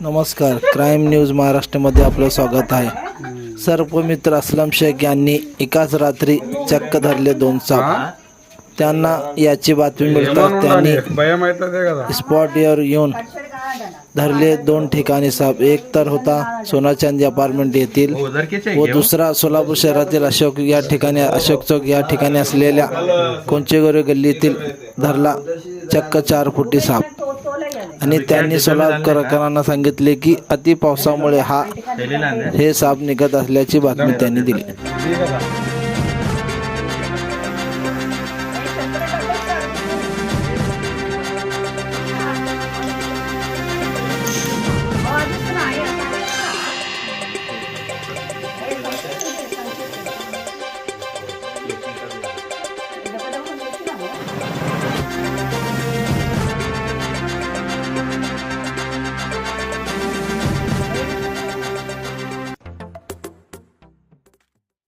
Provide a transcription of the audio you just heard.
नमस्कार. Crime news महाराष्ट्रामध्ये आपलं स्वागत आहे. सर्पमित्र असलम शेख यांनी एकाच रात्री चक्क धरले दोन साप. त्यांना याची बातमी मिळताच त्यांनी का स्पॉटवर येऊन धरले दोन ठिकाणी साप. एक तर होता सोना चांदी अपार्टमेंट येथील व दुसरा सोलापूर शहरातील अशोक या ठिकाणी अशोक चौक या ठिकाणी असलेल्या कोंचेगोरे गल्लीतील धरला चक्क चार फुटी साप. आणि त्यांनी सोलापूरकरांना सांगितले की अति पावसामुळे हा हे साप निघत असल्याची बातमी त्यांनी दिली.